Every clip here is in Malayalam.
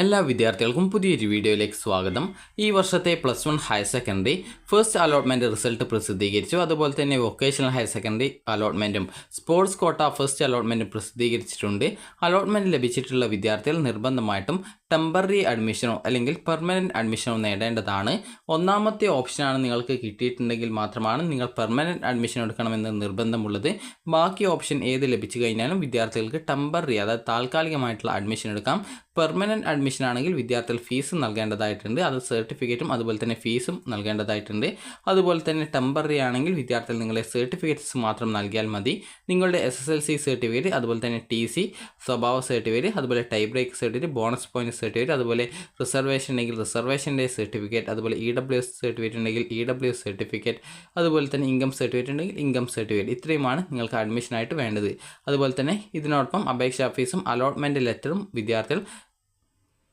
എല്ലാ വിദ്യാർത്ഥികൾക്കും പുതിയൊരു വീഡിയോയിലേക്ക് സ്വാഗതം. ഈ വർഷത്തെ plus one higher secondary first allotment result പ്രസിദ്ധീകരിച്ചു. അതുപോലെ തന്നെ വൊക്കേഷണൽ ഹയർ സെക്കൻഡറി അലോട്ട്മെന്റും സ്പോർട്സ് കോട്ട ഫസ്റ്റ് അലോട്ട്മെന്റും പ്രസിദ്ധീകരിച്ചിട്ടുണ്ട്. അലോട്ട്മെന്റ് ലഭിച്ചിട്ടുള്ള വിദ്യാർത്ഥികൾ നിർബന്ധമായിട്ടും ടെമ്പററി അഡ്മിഷനോ അല്ലെങ്കിൽ പെർമനന്റ് അഡ്മിഷനോ നേടേണ്ടതാണ്. ഒന്നാമത്തെ ഓപ്ഷനാണ് നിങ്ങൾക്ക് കിട്ടിയിട്ടുണ്ടെങ്കിൽ മാത്രമാണ് നിങ്ങൾ പെർമനന്റ് അഡ്മിഷൻ എടുക്കണമെന്ന് നിർബന്ധമുള്ളത്. ബാക്കി ഓപ്ഷൻ ഏത് ലഭിച്ചു കഴിഞ്ഞാലും വിദ്യാർത്ഥികൾക്ക് ടെമ്പററി അതായത് താൽക്കാലികമായിട്ടുള്ള അഡ്മിഷൻ എടുക്കാം. പെർമനന്റ് അഡ്മിഷൻ ആണെങ്കിൽ വിദ്യാർത്ഥികൾ ഫീസ് നൽകേണ്ടതായിട്ടുണ്ട്. അത് സർട്ടിഫിക്കറ്റും അതുപോലെ തന്നെ ഫീസും നൽകേണ്ടതായിട്ടുണ്ട്. അതുപോലെ തന്നെ ടെമ്പററി ആണെങ്കിൽ വിദ്യാർത്ഥികൾ നിങ്ങളെ സർട്ടിഫിക്കറ്റ്സ് മാത്രം നൽകിയാൽ മതി. നിങ്ങളുടെ S S L C certificate അതുപോലെ തന്നെ ടി സി സ്വഭാവ സർട്ടിഫിക്കറ്റ് അതുപോലെ tie break certificate bonus point certificate അതുപോലെ റിസർവേഷൻ ഉണ്ടെങ്കിൽ റിസർവേഷന്റെ സർട്ടിഫിക്കറ്റ് അതുപോലെ ഇ ഡബ്ല്യു എസ് സർട്ടിഫിക്കറ്റ് ഉണ്ടെങ്കിൽ ഇ ഡബ്ല്യു സർട്ടിഫിക്കറ്റ് അതുപോലെ തന്നെ ഇൻകം സർട്ടിഫിക്കറ്റ് ഉണ്ടെങ്കിൽ ഇൻകം സർട്ടിഫിക്കറ്റ് ഇത്രയുമാണ് നിങ്ങൾക്ക് അഡ്മിഷനായിട്ട് വേണ്ടത്. അതുപോലെ തന്നെ ഇതിനോടൊപ്പം അപേക്ഷാ ഫീസും അലോട്ട്മെന്റ് ലെറ്ററും വിദ്യാർത്ഥികൾ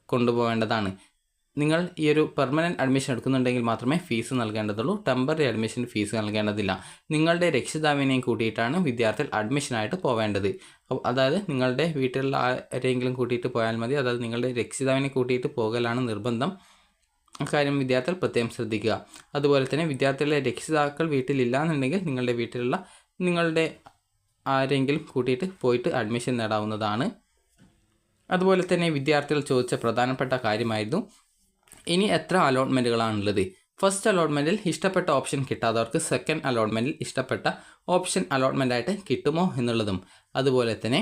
കൊണ്ടുപോകേണ്ടതാണ്. നിങ്ങൾ ഈ ഒരു പെർമനന്റ് അഡ്മിഷൻ എടുക്കുന്നുണ്ടെങ്കിൽ മാത്രമേ ഫീസ് നൽകേണ്ടതുള്ളൂ. ടെമ്പററി അഡ്മിഷൻ ഫീസ് നൽകേണ്ടതില്ല. നിങ്ങളുടെ രക്ഷിതാവിനെയും കൂട്ടിയിട്ടാണ് വിദ്യാർത്ഥികൾ അഡ്മിഷനായിട്ട് പോവേണ്ടത്. അതായത് നിങ്ങളുടെ വീട്ടിലുള്ള ആരെങ്കിലും കൂട്ടിയിട്ട് പോയാൽ മതി. അതായത് നിങ്ങളുടെ രക്ഷിതാവിനെ കൂട്ടിയിട്ട് പോകലാണ് നിർബന്ധം. കാര്യം വിദ്യാർത്ഥികൾ പ്രത്യേകം ശ്രദ്ധിക്കുക. അതുപോലെ തന്നെ വിദ്യാർത്ഥികളുടെ രക്ഷിതാക്കൾ വീട്ടിലില്ല എന്നുണ്ടെങ്കിൽ നിങ്ങളുടെ വീട്ടിലുള്ള നിങ്ങളുടെ ആരെങ്കിലും കൂട്ടിയിട്ട് പോയിട്ട് അഡ്മിഷൻ നേടാവുന്നതാണ്. അതുപോലെ തന്നെ വിദ്യാർത്ഥികൾ ചോദിച്ച പ്രധാനപ്പെട്ട കാര്യമായിരുന്നു. ഇനി എത്ര അലോട്ട്മെന്റുകളാണുള്ളത് ഫസ്റ്റ് അലോട്ട്മെന്റിൽ ഇഷ്ടപ്പെട്ട ഓപ്ഷൻ കിട്ടാത്തവർക്ക് സെക്കൻഡ് അലോട്ട്മെന്റിൽ ഇഷ്ടപ്പെട്ട ഓപ്ഷൻ അലോട്ട്മെന്റ് ആയിട്ട് കിട്ടുമോ എന്നുള്ളതും. അതുപോലെ തന്നെ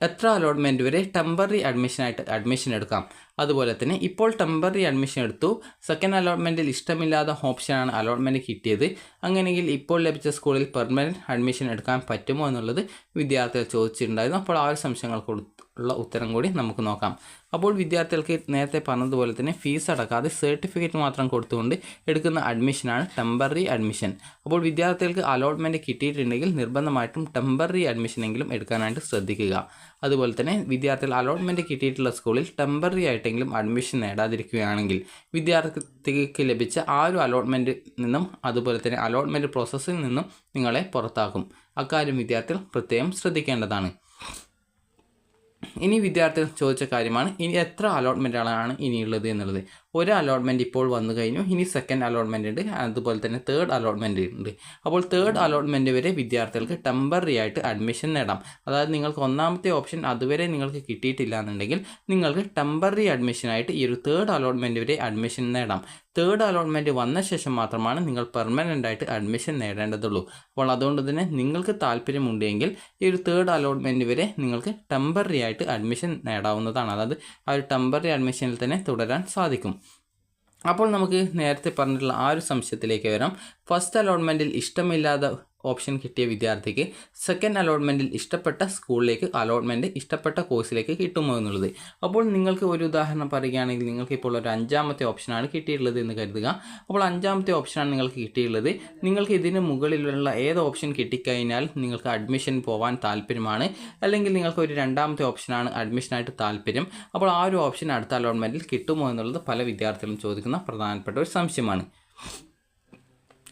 എത്ര അലോട്ട്മെന്റ് വരെ ടെമ്പററി അഡ്മിഷനായിട്ട് അഡ്മിഷൻ എടുക്കാം. അതുപോലെ തന്നെ ഇപ്പോൾ ടെമ്പററി അഡ്മിഷൻ എടുത്തു. സെക്കൻഡ് അലോട്ട്മെന്റിൽ ഇഷ്ടമില്ലാത്ത ഓപ്ഷനാണ് അലോട്ട്മെന്റ് കിട്ടിയത്. അങ്ങനെയെങ്കിൽ ഇപ്പോൾ ലഭിച്ച സ്കൂളിൽ പെർമനന്റ് അഡ്മിഷൻ എടുക്കാൻ പറ്റുമോ എന്നുള്ളത് വിദ്യാർത്ഥികൾ ചോദിച്ചിട്ടുണ്ടായിരുന്നു. അപ്പോൾ ആ ഒരു സംശയങ്ങൾക്ക് ഉള്ള ഉത്തരം കൂടി നമുക്ക് നോക്കാം. അപ്പോൾ വിദ്യാർത്ഥികൾക്ക് നേരത്തെ പറഞ്ഞതുപോലെ തന്നെ ഫീസ് അടക്കാതെ സർട്ടിഫിക്കറ്റ് മാത്രം കൊടുത്തുകൊണ്ട് എടുക്കുന്ന അഡ്മിഷനാണ് ടെമ്പററി അഡ്മിഷൻ. അപ്പോൾ വിദ്യാർത്ഥികൾക്ക് അലോട്ട്മെന്റ് കിട്ടിയിട്ടുണ്ടെങ്കിൽ നിർബന്ധമായിട്ടും ടെമ്പററി അഡ്മിഷനെങ്കിലും എടുക്കാനായിട്ട് ശ്രദ്ധിക്കുക. അതുപോലെ തന്നെ വിദ്യാർത്ഥികൾ അലോട്ട്മെന്റ് കിട്ടിയിട്ടുള്ള സ്കൂളിൽ ടെമ്പററി ആയിട്ടെങ്കിലും അഡ്മിഷൻ നേടാതിരിക്കുകയാണെങ്കിൽ വിദ്യാർത്ഥിക്ക് ലഭിച്ച ആ ഒരു അലോട്ട്മെന്റ് നിന്നും അതുപോലെ തന്നെ അലോട്ട്മെന്റ് പ്രോസസ്സിൽ നിന്നും നിങ്ങളെ പുറത്താക്കും. അക്കാര്യം വിദ്യാർത്ഥികൾ പ്രത്യേകം ശ്രദ്ധിക്കേണ്ടതാണ്. ഇനി വിദ്യാർത്ഥികൾ ചോദിച്ച കാര്യമാണ്. ഇനി എത്ര അലോട്ട്മെന്റുകളാണ് ഇനിയുള്ളത് എന്നുള്ളത്. ഒരു അലോട്ട്മെന്റ് ഇപ്പോൾ വന്നു കഴിഞ്ഞു. ഇനി സെക്കൻഡ് അലോട്ട്മെന്റ് ഉണ്ട്. അതുപോലെ തന്നെ തേർഡ് അലോട്ട്മെന്റ് ഉണ്ട്. അപ്പോൾ തേർഡ് അലോട്ട്മെന്റ് വരെ വിദ്യാർത്ഥികൾക്ക് ടെമ്പററി ആയിട്ട് അഡ്മിഷൻ നേടാം. അതായത് നിങ്ങൾക്ക് ഒന്നാമത്തെ ഓപ്ഷൻ അതുവരെ നിങ്ങൾക്ക് കിട്ടിയിട്ടില്ല എന്നുണ്ടെങ്കിൽ നിങ്ങൾക്ക് ടെമ്പററി അഡ്മിഷനായിട്ട് ഈ ഒരു തേർഡ് അലോട്ട്മെന്റ് വരെ അഡ്മിഷൻ നേടാം. തേർഡ് അലോട്ട്മെന്റ് വന്ന ശേഷം മാത്രമാണ് നിങ്ങൾ പെർമനന്റ് ആയിട്ട് അഡ്മിഷൻ നേടേണ്ടതുള്ളൂ. അപ്പോൾ അതുകൊണ്ട് തന്നെ നിങ്ങൾക്ക് താല്പര്യമുണ്ടെങ്കിൽ ഈ ഒരു തേർഡ് അലോട്ട്മെന്റ് വരെ നിങ്ങൾക്ക് ടെമ്പററി ആയിട്ട് അഡ്മിഷൻ നേടാവുന്നതാണ്. അതായത് ആ ഒരു ടെമ്പററി അഡ്മിഷനിൽ തന്നെ തുടരാൻ സാധിക്കും. അപ്പോൾ നമുക്ക് നേരത്തെ പറഞ്ഞിട്ടുള്ള ആ ഒരു സംശയത്തിലേക്ക് വരാം. ഫസ്റ്റ് അലോട്ട്മെന്റിൽ ഇഷ്ടമില്ലാതെ ഓപ്ഷൻ കിട്ടിയ വിദ്യാർത്ഥിക്ക് സെക്കൻഡ് അലോട്ട്മെന്റിൽ ഇഷ്ടപ്പെട്ട സ്കൂളിലേക്ക് അലോട്ട്മെന്റ് ഇഷ്ടപ്പെട്ട കോഴ്സിലേക്ക് കിട്ടുമോ എന്നുള്ളത്. അപ്പോൾ നിങ്ങൾക്ക് ഒരു ഉദാഹരണം പറയുകയാണെങ്കിൽ നിങ്ങൾക്ക് ഇപ്പോൾ ഒരു അഞ്ചാമത്തെ ഓപ്ഷനാണ് കിട്ടിയിട്ടുള്ളത് എന്ന് കരുതുക. അപ്പോൾ അഞ്ചാമത്തെ ഓപ്ഷനാണ് നിങ്ങൾക്ക് കിട്ടിയിട്ടുള്ളത്. നിങ്ങൾക്ക് ഇതിന് മുകളിലുള്ള ഏത് ഓപ്ഷൻ കിട്ടിക്കഴിഞ്ഞാൽ നിങ്ങൾക്ക് അഡ്മിഷൻ പോകാൻ താല്പര്യമാണ്. അല്ലെങ്കിൽ നിങ്ങൾക്ക് ഒരു രണ്ടാമത്തെ ഓപ്ഷനാണ് അഡ്മിഷനായിട്ട് താല്പര്യം. അപ്പോൾ ആ ഒരു ഓപ്ഷൻ അടുത്ത അലോട്ട്മെന്റിൽ കിട്ടുമോ എന്നുള്ളത് പല വിദ്യാർത്ഥികളും ചോദിക്കുന്ന പ്രധാനപ്പെട്ട ഒരു സംശയമാണ്.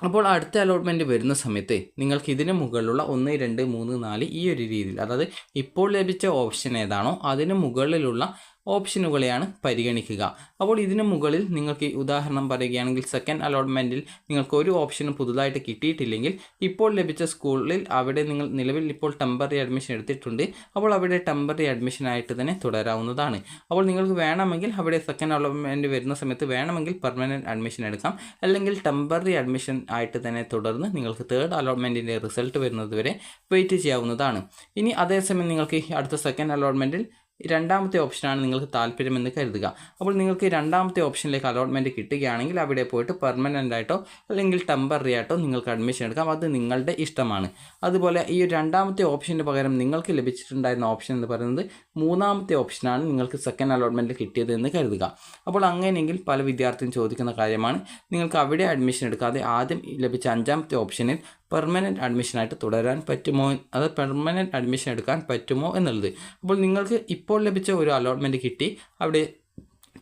അപ്പോൾ അടുത്ത അലോട്ട്മെന്റ് വരുന്ന സമയത്ത് നിങ്ങൾക്ക് ഇതിന് മുകളിലുള്ള ഒന്ന് രണ്ട് മൂന്ന് നാല് ഈ ഒരു രീതിയിൽ അതായത് ഇപ്പോൾ ലഭിച്ച ഓപ്ഷൻ ഏതാണോ അതിന് മുകളിലുള്ള ഓപ്ഷനുകളെയാണ് പരിഗണിക്കുക. അപ്പോൾ ഇതിന് മുകളിൽ നിങ്ങൾക്ക് ഉദാഹരണം പറയുകയാണെങ്കിൽ സെക്കൻഡ് അലോട്ട്മെന്റിൽ നിങ്ങൾക്ക് ഒരു ഓപ്ഷനും പുതുതായിട്ട് കിട്ടിയിട്ടില്ലെങ്കിൽ ഇപ്പോൾ ലഭിച്ച സ്കൂളിൽ അവിടെ നിങ്ങൾ നിലവിൽ ഇപ്പോൾ ടെമ്പററി അഡ്മിഷൻ എടുത്തിട്ടുണ്ട്. അപ്പോൾ അവിടെ ടെമ്പററി അഡ്മിഷനായിട്ട് തന്നെ തുടരാവുന്നതാണ്. അപ്പോൾ നിങ്ങൾക്ക് വേണമെങ്കിൽ അവിടെ സെക്കൻഡ് അലോട്ട്മെന്റ് വരുന്ന സമയത്ത് വേണമെങ്കിൽ പെർമനന്റ് അഡ്മിഷൻ എടുക്കാം. അല്ലെങ്കിൽ ടെമ്പററി അഡ്മിഷൻ ആയിട്ട് തന്നെ തുടർന്ന് നിങ്ങൾക്ക് തേർഡ് അലോട്ട്മെന്റിന്റെ റിസൾട്ട് വരുന്നത് വരെ വെയിറ്റ് ചെയ്യാവുന്നതാണ്. ഇനി അതേസമയം നിങ്ങൾക്ക് അടുത്ത സെക്കൻഡ് അലോട്ട്മെന്റിൽ രണ്ടാമത്തെ ഓപ്ഷനാണ് നിങ്ങൾക്ക് താല്പര്യമെന്ന് കരുതുക. അപ്പോൾ നിങ്ങൾക്ക് രണ്ടാമത്തെ ഓപ്ഷനിലേക്ക് അലോട്ട്മെന്റ് കിട്ടുകയാണെങ്കിൽ അവിടെ പോയിട്ട് പെർമനന്റ് ആയിട്ടോ അല്ലെങ്കിൽ ടെമ്പററി ആയിട്ടോ നിങ്ങൾക്ക് അഡ്മിഷൻ എടുക്കാം. അത് നിങ്ങളുടെ ഇഷ്ടമാണ്. അതുപോലെ ഈ രണ്ടാമത്തെ ഓപ്ഷന് പകരം നിങ്ങൾക്ക് ലഭിച്ചിട്ടുണ്ടായിരുന്ന ഓപ്ഷൻ എന്ന് പറയുന്നത് മൂന്നാമത്തെ ഓപ്ഷനാണ് നിങ്ങൾക്ക് സെക്കൻഡ് അലോട്ട്മെന്റ് കിട്ടിയത് എന്ന് കരുതുക. അപ്പോൾ അങ്ങനെയെങ്കിൽ പല വിദ്യാർത്ഥിയും ചോദിക്കുന്ന കാര്യമാണ്. നിങ്ങൾക്ക് അവിടെ അഡ്മിഷൻ എടുക്കാതെ ആദ്യം ലഭിച്ച അഞ്ചാമത്തെ ഓപ്ഷനിൽ പെർമനന്റ് അഡ്മിഷനായിട്ട് തുടരാൻ പറ്റുമോ? അത് പെർമനന്റ് അഡ്മിഷൻ എടുക്കാൻ പറ്റുമോ എന്നുള്ളത്. അപ്പോൾ നിങ്ങൾക്ക് ഇപ്പോൾ ലഭിച്ച ഒരു അലോട്ട്മെന്റ് കിട്ടി. അവിടെ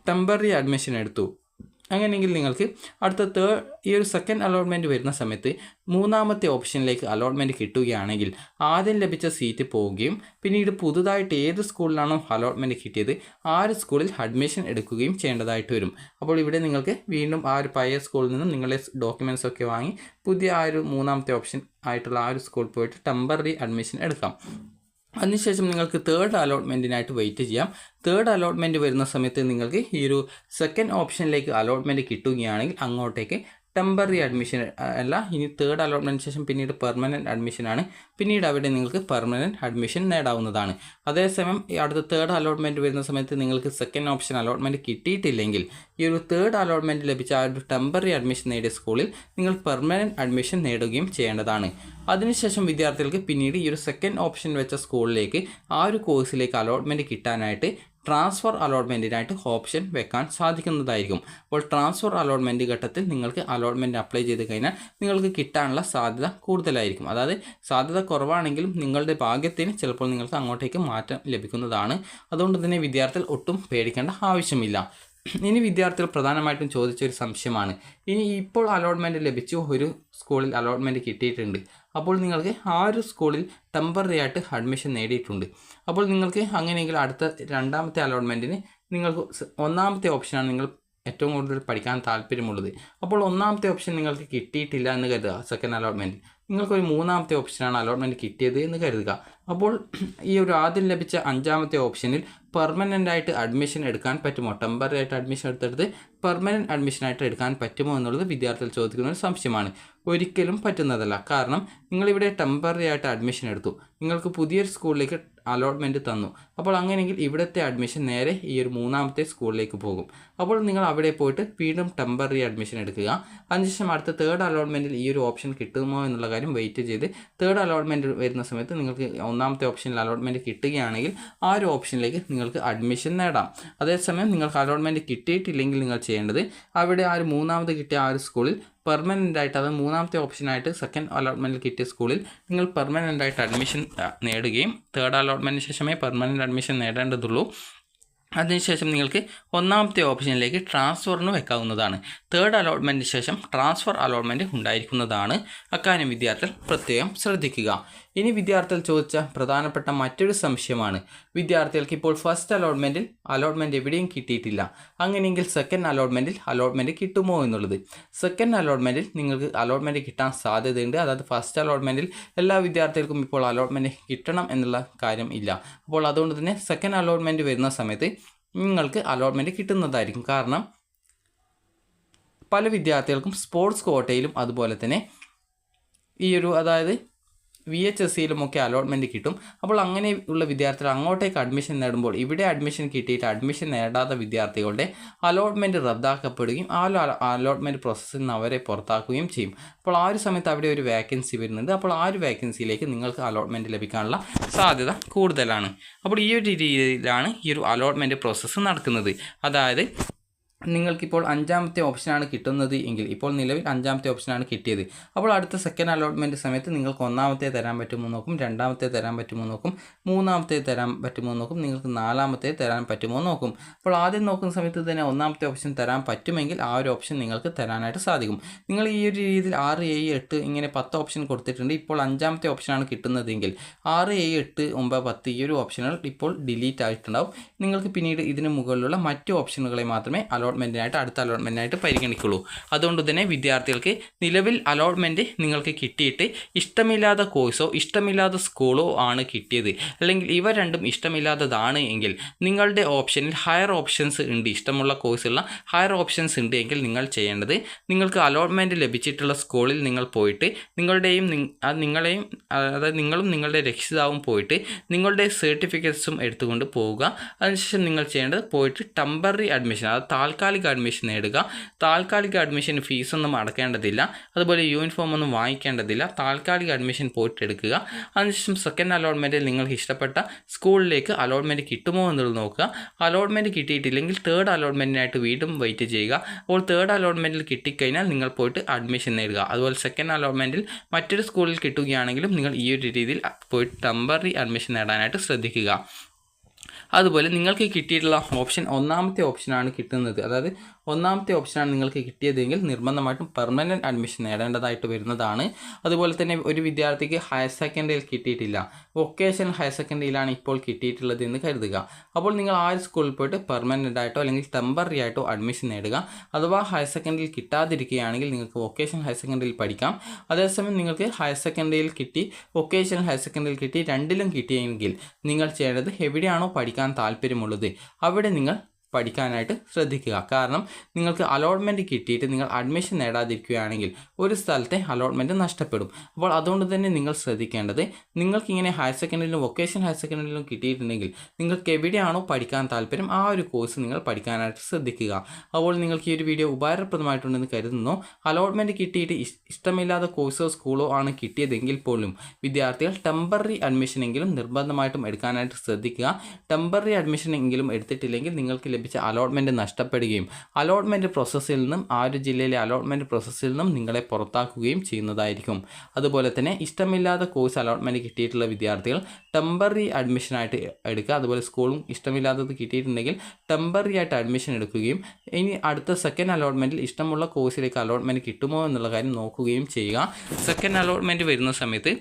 ടെമ്പററി അഡ്മിഷൻ എടുത്തു. അങ്ങനെയെങ്കിൽ നിങ്ങൾക്ക് അടുത്ത തേർഡ് ഈ ഒരു സെക്കൻഡ് അലോട്ട്മെന്റ് വരുന്ന സമയത്ത് മൂന്നാമത്തെ ഓപ്ഷനിലേക്ക് അലോട്ട്മെന്റ് കിട്ടുകയാണെങ്കിൽ ആദ്യം ലഭിച്ച സീറ്റ് പോവുകയും പിന്നീട് പുതുതായിട്ട് ഏത് സ്കൂളിലാണോ അലോട്ട്മെന്റ് കിട്ടിയത് ആ ഒരു സ്കൂളിൽ അഡ്മിഷൻ എടുക്കുകയും ചെയ്യേണ്ടതായിട്ട് വരും. അപ്പോൾ ഇവിടെ നിങ്ങൾക്ക് വീണ്ടും ആ ഒരു പഴയ സ്കൂളിൽ നിന്നും നിങ്ങളുടെ ഡോക്യുമെന്റ്സ് ഒക്കെ വാങ്ങി പുതിയ ആ ഒരു മൂന്നാമത്തെ ഓപ്ഷൻ ആയിട്ടുള്ള ആ ഒരു സ്കൂളിൽ പോയിട്ട് ടെമ്പററി അഡ്മിഷൻ എടുക്കാം. അതിനുശേഷം നിങ്ങൾക്ക് തേർഡ് അലോട്ട്മെന്റിനായിട്ട് വെയിറ്റ് ചെയ്യാം. തേർഡ് അലോട്ട്മെന്റ് വരുന്ന സമയത്ത് നിങ്ങൾക്ക് ഈ ഒരു സെക്കൻഡ് ഓപ്ഷനിലേക്ക് അലോട്ട്മെന്റ് കിട്ടുകയാണെങ്കിൽ അങ്ങോട്ടേക്ക് ടെമ്പററി അഡ്മിഷൻ അല്ല ഇനി തേർഡ് അലോട്ട്മെന്റിന് ശേഷം പിന്നീട് പെർമനന്റ് അഡ്മിഷനാണ് പിന്നീട് അവിടെ നിങ്ങൾക്ക് പെർമനന്റ് അഡ്മിഷൻ നേടാവുന്നതാണ്. അതേസമയം അടുത്ത തേർഡ് അലോട്ട്മെന്റ് വരുന്ന സമയത്ത് നിങ്ങൾക്ക് സെക്കൻഡ് ഓപ്ഷൻ അലോട്ട്മെന്റ് കിട്ടിയിട്ടില്ലെങ്കിൽ ഈ ഒരു തേർഡ് അലോട്ട്മെന്റ് ലഭിച്ച ആ ഒരു ടെമ്പററി അഡ്മിഷൻ നേടിയ സ്കൂളിൽ നിങ്ങൾ പെർമനന്റ് അഡ്മിഷൻ നേടുകയും ചെയ്യേണ്ടതാണ്. അതിനുശേഷം വിദ്യാർത്ഥികൾക്ക് പിന്നീട് ഈ ഒരു സെക്കൻഡ് ഓപ്ഷൻ വെച്ച സ്കൂളിലേക്ക് ആ ഒരു കോഴ്സിലേക്ക് അലോട്ട്മെന്റ് കിട്ടാനായിട്ട് ട്രാൻസ്ഫർ അലോട്ട്മെന്റിനായിട്ട് ഓപ്ഷൻ വെക്കാൻ സാധിക്കുന്നതായിരിക്കും. അപ്പോൾ ട്രാൻസ്ഫർ അലോട്ട്മെന്റ് ഘട്ടത്തിൽ നിങ്ങൾക്ക് അലോട്ട്മെന്റ് അപ്ലൈ ചെയ്ത് കഴിഞ്ഞാൽ നിങ്ങൾക്ക് കിട്ടാനുള്ള സാധ്യത കൂടുതലായിരിക്കും. അതായത് സാധ്യത കുറവാണെങ്കിലും നിങ്ങളുടെ ഭാഗ്യത്തിന് ചിലപ്പോൾ നിങ്ങൾക്ക് അങ്ങോട്ടേക്ക് മാറ്റം ലഭിക്കുന്നതാണ്. അതുകൊണ്ട് തന്നെ വിദ്യാർത്ഥികൾ ഒട്ടും പേടിക്കേണ്ട ആവശ്യമില്ല. ഇനി വിദ്യാർത്ഥികൾ പ്രധാനമായിട്ടും ചോദിച്ച ഒരു സംശയമാണ്. ഇനി ഇപ്പോൾ അലോട്ട്മെന്റ് ലഭിച്ചു ഒരു സ്കൂളിൽ അലോട്ട്മെന്റ് കിട്ടിയിട്ടുണ്ട്. അപ്പോൾ നിങ്ങൾക്ക് ആ ഒരു സ്കൂളിൽ ടെമ്പററി ആയിട്ട് അഡ്മിഷൻ നേടിയിട്ടുണ്ട്. അപ്പോൾ നിങ്ങൾക്ക് അങ്ങനെയെങ്കിൽ അടുത്ത രണ്ടാമത്തെ അലോട്ട്മെന്റിന് നിങ്ങൾക്ക് ഒന്നാമത്തെ ഓപ്ഷനാണ് നിങ്ങൾ ഏറ്റവും കൂടുതൽ പഠിക്കാൻ താല്പര്യമുള്ളത്. അപ്പോൾ ഒന്നാമത്തെ ഓപ്ഷൻ നിങ്ങൾക്ക് കിട്ടിയിട്ടില്ല എന്ന് കരുതുക സെക്കൻഡ് അലോട്ട്മെന്റ് നിങ്ങൾക്കൊരു മൂന്നാമത്തെ ഓപ്ഷനാണ് അലോട്ട്മെന്റ് കിട്ടിയത് എന്ന് കരുതുക. അപ്പോൾ ഈ ഒരു ആദ്യം ലഭിച്ച അഞ്ചാമത്തെ ഓപ്ഷനിൽ പെർമനന്റ് ആയിട്ട് അഡ്മിഷൻ എടുക്കാൻ പറ്റുമോ? ടെമ്പററി ആയിട്ട് അഡ്മിഷൻ എടുത്തെടുത്ത് പെർമനന്റ് അഡ്മിഷനായിട്ട് എടുക്കാൻ പറ്റുമോ എന്നുള്ളത് വിദ്യാർത്ഥികൾ ചോദിക്കുന്ന ഒരു സംശയമാണ്. ഒരിക്കലും പറ്റുന്നതല്ല. കാരണം നിങ്ങളിവിടെ ടെമ്പററി ആയിട്ട് അഡ്മിഷൻ എടുത്തു. നിങ്ങൾക്ക് പുതിയൊരു സ്കൂളിലേക്ക് അലോട്ട്മെന്റ് തന്നു. അപ്പോൾ അങ്ങനെയെങ്കിൽ ഇവിടുത്തെ അഡ്മിഷൻ നേരെ ഈ ഒരു മൂന്നാമത്തെ സ്കൂളിലേക്ക് പോകും. അപ്പോൾ നിങ്ങൾ അവിടെ പോയിട്ട് വീണ്ടും ടെമ്പററി അഡ്മിഷൻ എടുക്കുക. അതിനുശേഷം അടുത്ത തേർഡ് അലോട്ട്മെന്റിൽ ഈ ഒരു ഓപ്ഷൻ കിട്ടുമോ എന്നുള്ള കാര്യം വെയിറ്റ് ചെയ്ത് തേർഡ് അലോട്ട്മെന്റ് വരുന്ന സമയത്ത് നിങ്ങൾക്ക് ഒന്നാമത്തെ ഓപ്ഷനിൽ അലോട്ട്മെന്റ് കിട്ടുകയാണെങ്കിൽ ആ ഒരു ഓപ്ഷനിലേക്ക് നിങ്ങൾക്ക് അഡ്മിഷൻ നേടാം. അതേസമയം നിങ്ങൾക്ക് അലോട്ട്മെന്റ് കിട്ടിയിട്ടില്ലെങ്കിൽ നിങ്ങൾ ചെയ്യേണ്ടത് അവിടെ ആ ഒരു മൂന്നാമത് കിട്ടിയ ആ ഒരു സ്കൂളിൽ പെർമനന്റ് ആയിട്ട് അത് മൂന്നാമത്തെ ഓപ്ഷനായിട്ട് സെക്കൻഡ് അലോട്ട്മെന്റിൽ കിട്ടിയ സ്കൂളിൽ നിങ്ങൾ പെർമനന്റ് ആയിട്ട് അഡ്മിഷൻ നേടുകയും തേർഡ് അലോട്ട്മെന്റിന് ശേഷമേ പെർമനന്റ് അഡ്മിഷൻ നേടേണ്ടതുള്ളൂ. അതിനുശേഷം നിങ്ങൾക്ക് ഒന്നാമത്തെ ഓപ്ഷനിലേക്ക് ട്രാൻസ്ഫറിന് വെക്കാവുന്നതാണ്. തേർഡ് അലോട്ട്മെന്റിന് ശേഷം ട്രാൻസ്ഫർ അലോട്ട്മെന്റ് ഉണ്ടായിരിക്കുന്നതാണ്. അക്കാര്യം വിദ്യാർത്ഥികൾ പ്രത്യേകം ശ്രദ്ധിക്കുക. ഇനി വിദ്യാർത്ഥികൾ ചോദിച്ച പ്രധാനപ്പെട്ട മറ്റൊരു സംശയമാണ്. വിദ്യാർത്ഥികൾക്ക് ഇപ്പോൾ ഫസ്റ്റ് അലോട്ട്മെന്റിൽ അലോട്ട്മെന്റ് എവിടെയും കിട്ടിയിട്ടില്ല. അങ്ങനെയെങ്കിൽ സെക്കൻഡ് അലോട്ട്മെന്റിൽ അലോട്ട്മെന്റ് കിട്ടുമോ എന്നുള്ളത്. സെക്കൻഡ് അലോട്ട്മെന്റിൽ നിങ്ങൾക്ക് അലോട്ട്മെന്റ് കിട്ടാൻ സാധ്യതയുണ്ട്. അതായത് ഫസ്റ്റ് അലോട്ട്മെന്റിൽ എല്ലാ വിദ്യാർത്ഥികൾക്കും ഇപ്പോൾ അലോട്ട്മെന്റ് കിട്ടണം എന്നുള്ള കാര്യം ഇല്ല. അപ്പോൾ അതുകൊണ്ട് തന്നെ സെക്കൻഡ് അലോട്ട്മെന്റ് വരുന്ന സമയത്ത് നിങ്ങൾക്ക് അലോട്ട്മെന്റ് കിട്ടുന്നതായിരിക്കും. കാരണം പല വിദ്യാർത്ഥികൾക്കും സ്പോർട്സ് കോട്ടയിലും അതുപോലെ തന്നെ ഈ ഒരു അതായത് വി എച്ച് എസ് സിയിലുമൊക്കെ അലോട്ട്മെന്റ് കിട്ടും. അപ്പോൾ അങ്ങനെയുള്ള വിദ്യാർത്ഥികൾ അങ്ങോട്ടേക്ക് അഡ്മിഷൻ നേടുമ്പോൾ ഇവിടെ അഡ്മിഷൻ കിട്ടിയിട്ട് അഡ്മിഷൻ നേടാത്ത വിദ്യാർത്ഥികളുടെ അലോട്ട്മെന്റ് റദ്ദാക്കപ്പെടുകയും ആ അലോട്ട്മെന്റ് പ്രോസസ്സിൽ നിന്ന് അവരെ പുറത്താക്കുകയും ചെയ്യും. അപ്പോൾ ആ ഒരു സമയത്ത് അവിടെ ഒരു വേക്കൻസി വരുന്നുണ്ട്. അപ്പോൾ ആ ഒരു വേക്കൻസിയിലേക്ക് നിങ്ങൾക്ക് അലോട്ട്മെന്റ് ലഭിക്കാനുള്ള സാധ്യത കൂടുതലാണ്. അപ്പോൾ ഈ ഒരു രീതിയിലാണ് ഈ ഒരു അലോട്ട്മെന്റ് പ്രോസസ്സ് നടക്കുന്നത്. അതായത് നിങ്ങൾക്കിപ്പോൾ അഞ്ചാമത്തെ ഓപ്ഷനാണ് കിട്ടുന്നത് എങ്കിൽ ഇപ്പോൾ നിലവിൽ അഞ്ചാമത്തെ ഓപ്ഷനാണ് കിട്ടിയത്. അപ്പോൾ അടുത്ത സെക്കൻഡ് അലോട്ട്മെന്റ് സമയത്ത് നിങ്ങൾക്ക് ഒന്നാമത്തെ തരാൻ പറ്റുമോ നോക്കും രണ്ടാമത്തെ തരാൻ പറ്റുമോ നോക്കും മൂന്നാമത്തെ തരാൻ പറ്റുമോ നോക്കും നിങ്ങൾക്ക് നാലാമത്തെ തരാൻ പറ്റുമോ നോക്കും. അപ്പോൾ ആദ്യം നോക്കുന്ന സമയത്ത് തന്നെ ഒന്നാമത്തെ ഓപ്ഷൻ തരാൻ പറ്റുമെങ്കിൽ ആ ഒരു ഓപ്ഷൻ നിങ്ങൾക്ക് തരാനായിട്ട് സാധിക്കും. നിങ്ങൾ ഈ ഒരു രീതിയിൽ ആറ് ഏഴ് എട്ട് ഇങ്ങനെ പത്ത് ഓപ്ഷൻ കൊടുത്തിട്ടുണ്ട്. ഇപ്പോൾ അഞ്ചാമത്തെ ഓപ്ഷനാണ് കിട്ടുന്നതെങ്കിൽ ആറ് ഏഴ് എട്ട് ഒമ്പത് പത്ത് ഈ ഒരു ഓപ്ഷനുകൾ ഇപ്പോൾ ഡിലീറ്റ് ആയിട്ടുണ്ടാവും. നിങ്ങൾക്ക് പിന്നീട് ഇതിന് മുകളിലുള്ള മറ്റ് ഓപ്ഷനുകളെ മാത്രമേ അലോട്ട്മെന്റിനായിട്ട് അടുത്ത അലോട്ട്മെന്റിനായിട്ട് പരിഗണിക്കുള്ളൂ. അതുകൊണ്ട് തന്നെ വിദ്യാർത്ഥികൾക്ക് നിലവിൽ അലോട്ട്മെന്റ് നിങ്ങൾക്ക് കിട്ടിയിട്ട് ഇഷ്ടമില്ലാത്ത കോഴ്സോ ഇഷ്ടമില്ലാത്ത സ്കൂളോ ആണ് കിട്ടിയത്. അല്ലെങ്കിൽ ഇവ രണ്ടും ഇഷ്ടമില്ലാത്തതാണ് എങ്കിൽ നിങ്ങളുടെ ഓപ്ഷനിൽ ഹയർ ഓപ്ഷൻസ് ഉണ്ട് ഇഷ്ടമുള്ള കോഴ്സുള്ള ഹയർ ഓപ്ഷൻസ് ഉണ്ട് എങ്കിൽ നിങ്ങൾ ചെയ്യേണ്ടത് നിങ്ങൾക്ക് അലോട്ട്മെന്റ് ലഭിച്ചിട്ടുള്ള സ്കൂളിൽ നിങ്ങൾ പോയിട്ട് നിങ്ങളുടെയും നിങ്ങളെയും അതായത് നിങ്ങളും നിങ്ങളുടെ രക്ഷിതാവും പോയിട്ട് നിങ്ങളുടെ സർട്ടിഫിക്കറ്റ്സും എടുത്തുകൊണ്ട് പോവുക. അതിനുശേഷം നിങ്ങൾ ചെയ്യേണ്ടത് പോയിട്ട് ടെമ്പററി അഡ്മിഷൻ അതായത് അഡ്മിഷൻ നേടുക. താൽക്കാലിക അഡ്മിഷൻ ഫീസൊന്നും അടക്കേണ്ടതില്ല. അതുപോലെ യൂണിഫോം ഒന്നും വാങ്ങിക്കേണ്ടതില്ല. താൽക്കാലിക അഡ്മിഷൻ പോയിട്ട് എടുക്കുക അതിനുശേഷം സെക്കൻഡ് അലോട്ട്മെന്റിൽ നിങ്ങൾക്ക് ഇഷ്ടപ്പെട്ട സ്കൂളിലേക്ക് അലോട്ട്മെന്റ് കിട്ടുമോ എന്നുള്ളത് നോക്കുക. അലോട്ട്മെന്റ് കിട്ടിയിട്ടില്ലെങ്കിൽ തേർഡ് അലോട്ട്മെന്റിനായിട്ട് വീണ്ടും വെയിറ്റ് ചെയ്യുക. അപ്പോൾ തേർഡ് അലോട്ട്മെന്റിൽ കിട്ടിക്കഴിഞ്ഞാൽ നിങ്ങൾ പോയിട്ട് അഡ്മിഷൻ നേടുക. അതുപോലെ സെക്കൻഡ് അലോട്ട്മെന്റിൽ മറ്റൊരു സ്കൂളിൽ കിട്ടുകയാണെങ്കിലും നിങ്ങൾ ഈ ഒരു രീതിയിൽ പോയിട്ട് ടെമ്പററി അഡ്മിഷൻ നേടാനായിട്ട് ശ്രദ്ധിക്കുക. അതുപോലെ നിങ്ങൾക്ക് കിട്ടിയിട്ടുള്ള ഓപ്ഷൻ ഒന്നാമത്തെ ഓപ്ഷനാണ് കിട്ടുന്നത്. അതായത് ഒന്നാമത്തെ ഓപ്ഷനാണ് നിങ്ങൾക്ക് കിട്ടിയതെങ്കിൽ നിർബന്ധമായിട്ടും പെർമനന്റ് അഡ്മിഷൻ നേടേണ്ടതായിട്ട് വരുന്നതാണ്. അതുപോലെ തന്നെ ഒരു വിദ്യാർത്ഥിക്ക് ഹയർ സെക്കൻഡറിയിൽ കിട്ടിയിട്ടില്ല. വൊക്കേഷണൽ ഹയർ സെക്കൻഡറിയിലാണ് ഇപ്പോൾ കിട്ടിയിട്ടുള്ളത് എന്ന് കരുതുക. അപ്പോൾ നിങ്ങൾ ആ സ്കൂളിൽ പോയിട്ട് പെർമനന്റ് ആയിട്ടോ അല്ലെങ്കിൽ ടെമ്പററി ആയിട്ടോ അഡ്മിഷൻ നേടുക. അഥവാ ഹയർ സെക്കൻഡറിയിൽ കിട്ടാതിരിക്കുകയാണെങ്കിൽ നിങ്ങൾക്ക് വൊക്കേഷണൽ ഹയർ സെക്കൻഡറിയിൽ പഠിക്കാം. അതേസമയം നിങ്ങൾക്ക് ഹയർ സെക്കൻഡറിയിൽ കിട്ടി വൊക്കേഷണൽ ഹയർ സെക്കൻഡറിയിൽ കിട്ടി രണ്ടിലും കിട്ടിയെങ്കിൽ നിങ്ങൾ ചെയ്യേണ്ടത് എവിടെയാണോ പഠിക്കാൻ താല്പര്യമുള്ളത്. അവിടെ നിങ്ങൾ പഠിക്കാനായിട്ട് ശ്രദ്ധിക്കുക. കാരണം നിങ്ങൾക്ക് അലോട്ട്മെന്റ് കിട്ടിയിട്ട് നിങ്ങൾ അഡ്മിഷൻ നേടാതിരിക്കുകയാണെങ്കിൽ ഒരു സ്ഥലത്തെ അലോട്ട്മെന്റ് നഷ്ടപ്പെടും. അപ്പോൾ അതുകൊണ്ട് തന്നെ നിങ്ങൾ ശ്രദ്ധിക്കേണ്ടത് നിങ്ങൾക്ക് ഇങ്ങനെ ഹയർ സെക്കൻഡറിയിലും വൊക്കേഷൻ ഹയർ സെക്കൻഡറിയിലും കിട്ടിയിട്ടുണ്ടെങ്കിൽ നിങ്ങൾക്ക് എവിടെയാണോ പഠിക്കാൻ താല്പര്യം ആ ഒരു കോഴ്സ് നിങ്ങൾ പഠിക്കാനായിട്ട് ശ്രദ്ധിക്കുക. അപ്പോൾ നിങ്ങൾക്ക് ഈ ഒരു വീഡിയോ ഉപകാരപ്രദമായിട്ടുണ്ടെന്ന് കരുതുന്നു. അലോട്ട്മെന്റ് കിട്ടിയിട്ട് ഇഷ്ടമില്ലാത്ത കോഴ്സോ സ്കൂളോ ആണ് കിട്ടിയതെങ്കിൽ പോലും വിദ്യാർത്ഥികൾ ടെമ്പററി അഡ്മിഷനെങ്കിലും നിർബന്ധമായിട്ടും എടുക്കാനായിട്ട് ശ്രദ്ധിക്കുക. ടെമ്പററി അഡ്മിഷൻ എങ്കിലും എടുത്തിട്ടില്ലെങ്കിൽ നിങ്ങൾക്ക് ലഭിച്ച അലോട്ട്മെന്റ് നഷ്ടപ്പെടുകയും അലോട്ട്മെന്റ് പ്രോസസ്സിൽ നിന്നും ആ ഒരു ജില്ലയിലെ അലോട്ട്മെന്റ് പ്രോസസ്സിൽ നിന്നും നിങ്ങളെ പുറത്താക്കുകയും ചെയ്യുന്നതായിരിക്കും. അതുപോലെ തന്നെ ഇഷ്ടമില്ലാത്ത കോഴ്സ് അലോട്ട്മെന്റ് കിട്ടിയിട്ടുള്ള വിദ്യാർത്ഥികൾ ടെമ്പററി അഡ്മിഷനായിട്ട് എടുക്കുക. അതുപോലെ സ്കൂളും ഇഷ്ടമില്ലാത്തത് കിട്ടിയിട്ടുണ്ടെങ്കിൽ ടെമ്പററി ആയിട്ട് അഡ്മിഷൻ എടുക്കുകയും ഇനി അടുത്ത സെക്കൻഡ് അലോട്ട്മെന്റിൽ ഇഷ്ടമുള്ള കോഴ്സിലേക്ക് അലോട്ട്മെന്റ് കിട്ടുമോ എന്നുള്ള കാര്യം നോക്കുകയും ചെയ്യുക. സെക്കൻഡ് അലോട്ട്മെന്റ് വരുന്ന സമയത്ത്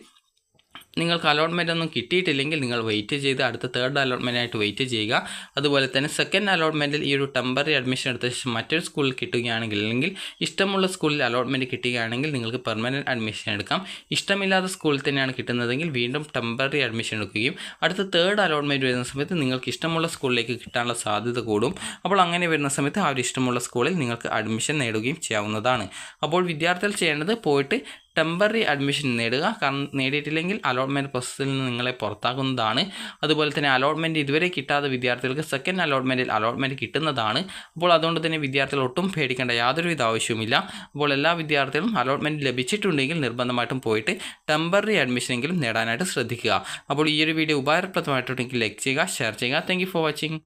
നിങ്ങൾക്ക് അലോട്ട്മെന്റ് ഒന്നും കിട്ടിയിട്ടില്ലെങ്കിൽ നിങ്ങൾ വെയിറ്റ് ചെയ്ത് അടുത്ത തേർഡ് അലോട്ട്മെന്റായിട്ട് വെയിറ്റ് ചെയ്യുക. അതുപോലെ തന്നെ സെക്കൻഡ് അലോട്ട്മെന്റിൽ ഈ ഒരു ടെമ്പററി അഡ്മിഷൻ എടുത്ത ശേഷം മറ്റൊരു സ്കൂളിൽ കിട്ടുകയാണെങ്കിൽ അല്ലെങ്കിൽ ഇഷ്ടമുള്ള സ്കൂളിൽ അലോട്ട്മെന്റ് കിട്ടുകയാണെങ്കിൽ നിങ്ങൾക്ക് പെർമനന്റ് അഡ്മിഷൻ എടുക്കാം. ഇഷ്ടമില്ലാത്ത സ്കൂളിൽ തന്നെയാണ് കിട്ടുന്നതെങ്കിൽ വീണ്ടും ടെമ്പററി അഡ്മിഷൻ എടുക്കുകയും അടുത്ത തേർഡ് അലോട്ട്മെന്റ് വരുന്ന സമയത്ത് നിങ്ങൾക്ക് ഇഷ്ടമുള്ള സ്കൂളിലേക്ക് കിട്ടാനുള്ള സാധ്യത കൂടും. അപ്പോൾ അങ്ങനെ വരുന്ന സമയത്ത് ആ ഒരു ഇഷ്ടമുള്ള സ്കൂളിൽ നിങ്ങൾക്ക് അഡ്മിഷൻ നേടുകയും ചെയ്യാവുന്നതാണ്. അപ്പോൾ വിദ്യാർത്ഥികൾ ചെയ്യേണ്ടത് പോയിട്ട് ടെമ്പററി അഡ്മിഷൻ നേടുക. കാരണം നേടിയിട്ടില്ലെങ്കിൽ അലോട്ട്മെന്റ് പ്രോസസ്സിൽ നിന്ന് നിങ്ങളെ പുറത്താക്കുന്നതാണ്. അതുപോലെ തന്നെ അലോട്ട്മെന്റ് ഇതുവരെ കിട്ടാത്ത വിദ്യാർത്ഥികൾക്ക് സെക്കൻഡ് അലോട്ട്മെന്റിൽ അലോട്ട്മെന്റ് കിട്ടുന്നതാണ്. അപ്പോൾ അതുകൊണ്ട് തന്നെ വിദ്യാർത്ഥികൾ ഒട്ടും പേടിക്കേണ്ട യാതൊരുവിധ ആവശ്യവുമില്ല. അപ്പോൾ എല്ലാ വിദ്യാർത്ഥികളും അലോട്ട്മെന്റ് ലഭിച്ചിട്ടുണ്ടെങ്കിൽ നിർബന്ധമായിട്ടും പോയിട്ട് ടെമ്പററി അഡ്മിഷനെങ്കിലും നേടാനായിട്ട് ശ്രദ്ധിക്കുക. അപ്പോൾ ഈ ഒരു വീഡിയോ ഉപകാരപ്രദമായിട്ടുണ്ടെങ്കിൽ ലൈക്ക് ചെയ്യുക ഷെയർ ചെയ്യുക. Thank for watching